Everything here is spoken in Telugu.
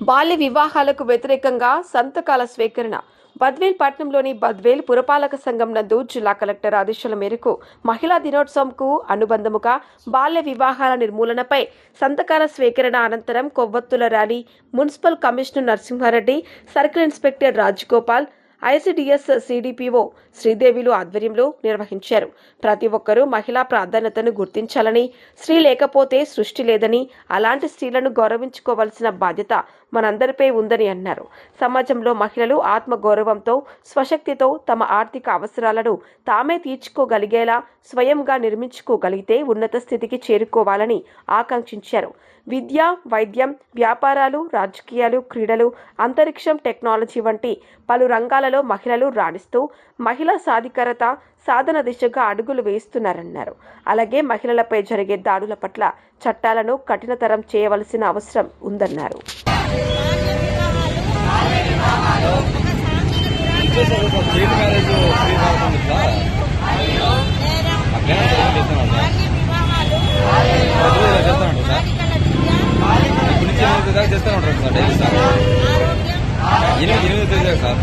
బాల్య వివాహాలకు వ్యతిరేకంగా సంతకాల స్వీకరణ. బద్వేల్ పట్టణంలోని బద్వేల్ పురపాలక సంఘం నందు జిల్లా కలెక్టర్ ఆదేశాల మేరకు మహిళా దినోత్సవంకు అనుబంధముగా బాల్య వివాహాల నిర్మూలనపై సంతకాల స్వీకరణ అనంతరం కొవ్వొత్తుల rally municipal commissioner Narasimhareddy circle inspector Rajagopal ICDS CDPO శ్రీదేవిలు ఆధ్వర్యంలో నిర్వహించారు. ప్రతి ఒక్కరూ మహిళా ప్రాధాన్యతను గుర్తించాలని స్త్రీ లేకపోతే సృష్టి లేదని అలాంటి స్త్రీలను గౌరవించుకోవాల్సిన బాధ్యత మనందరిపై ఉందని అన్నారు. సమాజంలో మహిళలు ఆత్మగౌరవంతో స్వశక్తితో తమ ఆర్థిక అవసరాలను తామే తీర్చుకోగలిగేలా స్వయంగా నిర్మించుకోగలిగితే ఉన్నత స్థితికి చేరుకోవాలని ఆకాంక్షించారు. విద్య వైద్యం వ్యాపారాలు రాజకీయాలు క్రీడలు అంతరిక్షం టెక్నాలజీ వంటి పలు రంగాల రంగాలలో మహిళలు రాణిస్తూ మహిళా సాధికారత సాధన దిశగా అడుగులు వేస్తున్నారన్నారు. అలాగే మహిళలపై జరిగే దాడుల పట్ల చట్టాలను కఠినతరం చేయవలసిన అవసరం ఉందన్నారు. మ్యారేజ్ 因为这个啥